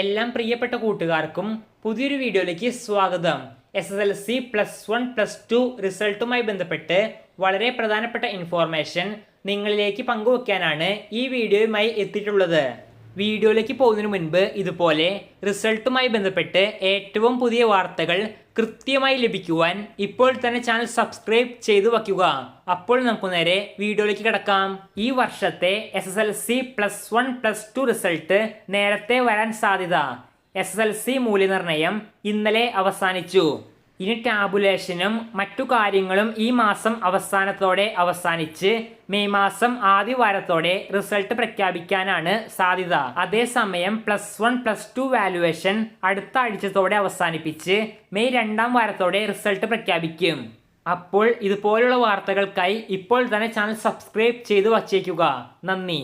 എല്ലാം പ്രിയപ്പെട്ട കൂട്ടുകാർക്കും പുതിയൊരു വീഡിയോയിലേക്ക് സ്വാഗതം. S S L C plus one plus two റിസൾട്ടുമായി ബന്ധപ്പെട്ട് വളരെ പ്രധാനപ്പെട്ട ഇൻഫോർമേഷൻ നിങ്ങളിലേക്ക് പങ്കുവെക്കാനാണ് ഈ വീഡിയോയുമായി എത്തിയിട്ടുള്ളത്. വീഡിയോയിലേക്ക് പോകുന്നതിന് മുൻപ് ഇതുപോലെ റിസൾട്ടുമായി ബന്ധപ്പെട്ട് ഏറ്റവും പുതിയ വാർത്തകൾ കൃത്യമായി ലഭിക്കുവാൻ ഇപ്പോൾ തന്നെ ചാനൽ സബ്സ്ക്രൈബ് ചെയ്തു വയ്ക്കുക. അപ്പോൾ നമുക്ക് നേരെ വീഡിയോയിലേക്ക് കിടക്കാം. ഈ വർഷത്തെ S S L C plus one plus two result നേരത്തെ വരാൻ സാധ്യത. എസ് എസ് എൽ സി മൂല്യനിർണയം ഇന്നലെ അവസാനിച്ചു. ഇനി ടാബുലേഷനും മറ്റു കാര്യങ്ങളും ഈ മാസം അവസാനത്തോടെ അവസാനിച്ച് മെയ് മാസം ആദ്യ വാരത്തോടെ റിസൾട്ട് പ്രഖ്യാപിക്കാനാണ് സാധ്യത. അതേസമയം plus one plus two valuation അടുത്ത ആഴ്ചത്തോടെ അവസാനിപ്പിച്ച് മെയ് രണ്ടാം വാരത്തോടെ റിസൾട്ട് പ്രഖ്യാപിക്കും. അപ്പോൾ ഇതുപോലുള്ള വാർത്തകൾക്കായി ഇപ്പോൾ തന്നെ ചാനൽ സബ്സ്ക്രൈബ് ചെയ്തു വച്ചേക്കുക. നന്ദി.